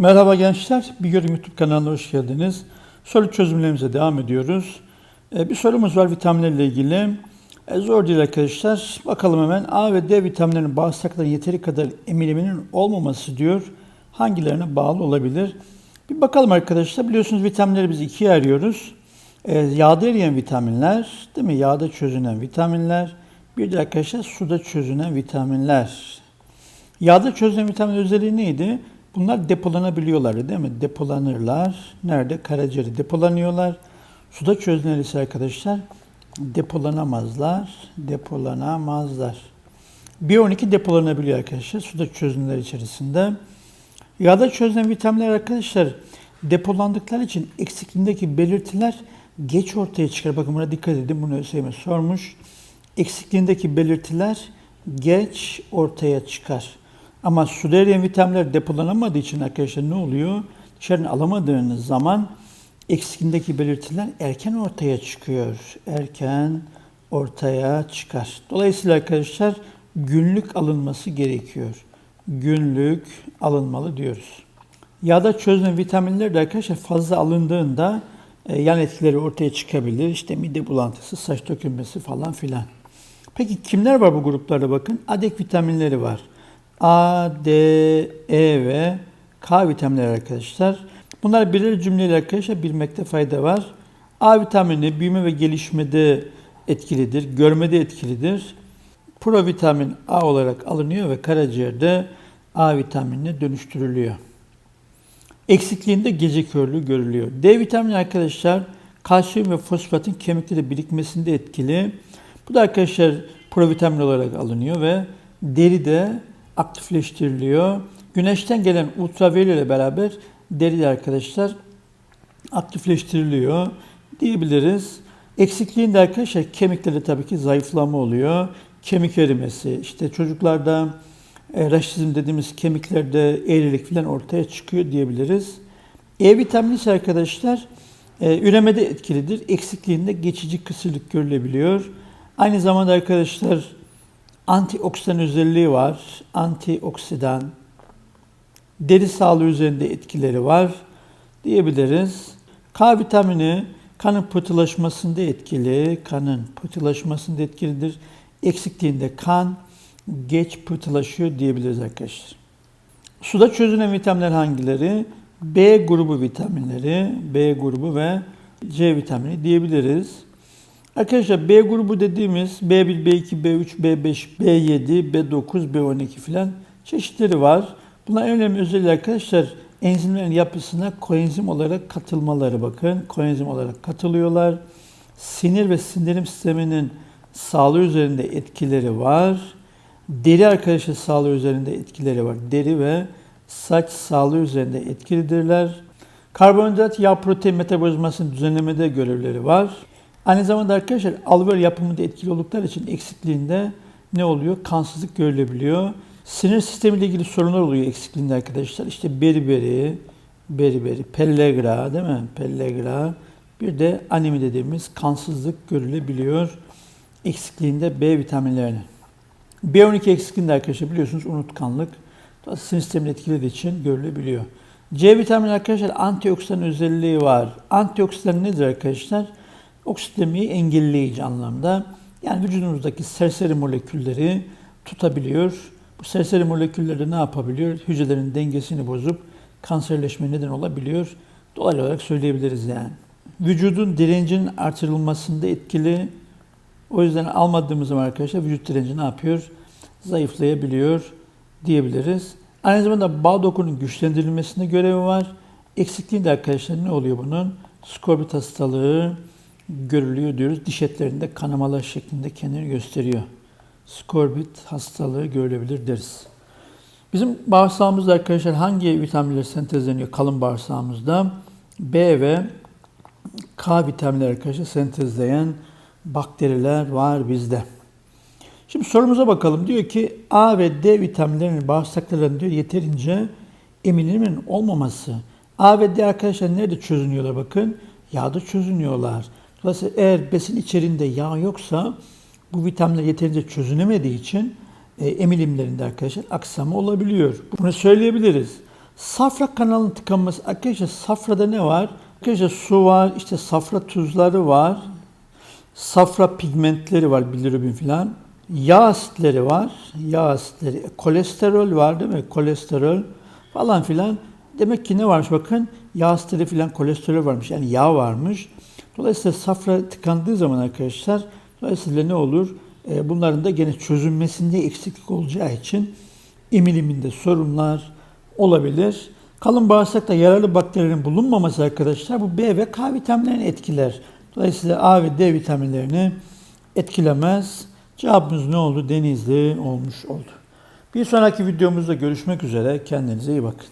Merhaba gençler, Bir Yorum YouTube kanalına hoş geldiniz. Soru çözümlerimize devam ediyoruz. Ee, bir sorumuz var vitaminlerle ilgili. Ee, zor değil arkadaşlar. Bakalım hemen A ve D vitaminlerinin bağırsaklara yeteri kadar emiliminin olmaması diyor. Hangilerine bağlı olabilir? Bir bakalım arkadaşlar. Biliyorsunuz vitaminleri biz ikiye ayırıyoruz. Ee, yağda eriyen vitaminler, değil mi? Yağda çözünen vitaminler. Bir de arkadaşlar suda çözünen vitaminler. Yağda çözünen vitamin özelliği neydi? Bunlar depolanabiliyorlar değil mi? Depolanırlar. Nerede? Karaciğerde depolanıyorlar. Suda çözünen ise arkadaşlar depolanamazlar. Depolanamazlar. B12 depolanabiliyor arkadaşlar suda çözünenler içerisinde. Yağda çözünen vitaminler arkadaşlar depolandıkları için eksikliğindeki belirtiler geç ortaya çıkar. Bakın buna dikkat edin. Bunu ÖSYM sormuş. Eksikliğindeki belirtiler geç ortaya çıkar. Ama eriyen vitaminler depolanamadığı için arkadaşlar ne oluyor? Dışarıdan alamadığınız zaman eksikliğindeki belirtiler erken ortaya çıkıyor. Erken ortaya çıkar. Dolayısıyla arkadaşlar günlük alınması gerekiyor. Günlük alınmalı diyoruz. Yağda çözünen vitaminler de arkadaşlar fazla alındığında e, yan etkileri ortaya çıkabilir. İşte mide bulantısı, saç dökülmesi falan filan. Peki kimler var bu gruplarda bakın? Adek vitaminleri var. A, D, E ve K vitaminleri arkadaşlar. Bunlar birer cümleyle arkadaşlar bilmekte fayda var. A vitamini büyüme ve gelişmede etkilidir, görmede etkilidir. Provitamin A olarak alınıyor ve karaciğerde A vitaminine dönüştürülüyor. Eksikliğinde gece körlüğü görülüyor. D vitamini arkadaşlar kalsiyum ve fosfatın kemiklerde birikmesinde etkili. Bu da arkadaşlar provitamin olarak alınıyor ve deride aktifleştiriliyor. Güneşten gelen ultraviyole ile beraber deri arkadaşlar aktifleştiriliyor diyebiliriz. Eksikliğinde arkadaşlar kemiklerde tabii ki zayıflama oluyor. Kemik erimesi, işte çocuklarda e, raşizm dediğimiz kemiklerde eğrilik falan ortaya çıkıyor diyebiliriz. E vitamini ise arkadaşlar e, üremede etkilidir. Eksikliğinde geçici kısırlık görülebiliyor. Aynı zamanda arkadaşlar antioksidan özelliği var. Antioksidan deri sağlığı üzerinde etkileri var diyebiliriz. K vitamini kanın pıhtılaşmasında etkili, kanın pıhtılaşmasında etkilidir. Eksikliğinde kan geç pıhtılaşıyor diyebiliriz arkadaşlar. Suda çözünen vitaminler hangileri? B grubu vitaminleri, B grubu ve C vitamini diyebiliriz. Arkadaşlar B grubu dediğimiz B1, B2, B3, B5, B7, B9, B12 filan çeşitleri var. Bunlar en önemli özelliği arkadaşlar enzimlerin yapısına koenzim olarak katılmaları bakın. Koenzim olarak katılıyorlar. Sinir ve sindirim sisteminin sağlığı üzerinde etkileri var. Deri arkadaşlar sağlığı üzerinde etkileri var. Deri ve saç sağlığı üzerinde etkilidirler. Karbonhidrat, yağ, protein metabolizmasını düzenlemede görevleri var. Aynı zamanda arkadaşlar alveol yapımında etkili oldukları için eksikliğinde ne oluyor? Kansızlık görülebiliyor. Sinir sistemiyle ilgili sorunlar oluyor eksikliğinde arkadaşlar. İşte beriberi, beriberi, pellegra değil mi? Pellegra. Bir de anemi dediğimiz kansızlık görülebiliyor eksikliğinde B vitaminlerinin. B12 eksikliğinde arkadaşlar biliyorsunuz unutkanlık. Sinir sistemini etkilediği için görülebiliyor. C vitamini arkadaşlar antioksidan özelliği var. Antioksidan nedir arkadaşlar? Oksitlemeyi engelleyici anlamda. Yani vücudumuzdaki serseri molekülleri tutabiliyor. Bu serseri molekülleri ne yapabiliyor? Hücrelerin dengesini bozup kanserleşme neden olabiliyor. Dolaylı olarak söyleyebiliriz yani. Vücudun direncinin artırılmasında etkili. O yüzden almadığımız zaman arkadaşlar vücut direnci ne yapıyor? Zayıflayabiliyor diyebiliriz. Aynı zamanda bağ dokunun güçlendirilmesinde görevi var. Eksikliğinde arkadaşlar ne oluyor bunun? Skorbut hastalığı görülüyor diyoruz. Diş etlerinde kanamalar şeklinde kendini gösteriyor. Skorbut hastalığı görülebilir deriz. Bizim bağırsağımızda arkadaşlar hangi vitaminler sentezleniyor kalın bağırsağımızda? B ve K vitaminleri arkadaşlar sentezleyen bakteriler var bizde. Şimdi sorumuza bakalım. Diyor ki A ve D vitaminlerinin bağırsaklarında diyor yeterince emilimin olmaması. A ve D arkadaşlar nerede çözünüyorlar bakın? Yağda çözünüyorlar. Dolayısıyla eğer besin içerisinde yağ yoksa bu vitaminler yeterince çözünemediği için e, emilimlerinde arkadaşlar aksama olabiliyor. Bunu söyleyebiliriz. Safra kanalının tıkanması. Arkadaşlar safrada ne var? Arkadaşlar su var, işte safra tuzları var. Safra pigmentleri var, bilirubin filan. Yağ asitleri var. Yağ asitleri. Kolesterol var değil mi? Kolesterol falan filan. Demek ki ne varmış bakın? Yağ asitleri filan kolesterol varmış. Yani yağ varmış. Dolayısıyla safra tıkandığı zaman arkadaşlar dolayısıyla ne olur? E, bunların da gene çözülmesinde eksiklik olacağı için emiliminde sorunlar olabilir. Kalın bağırsakta yararlı bakterilerin bulunmaması arkadaşlar bu B ve K vitaminlerini etkiler. Dolayısıyla A ve D vitaminlerini etkilemez. Cevabımız ne oldu? Denizli olmuş oldu. Bir sonraki videomuzda görüşmek üzere. Kendinize iyi bakın.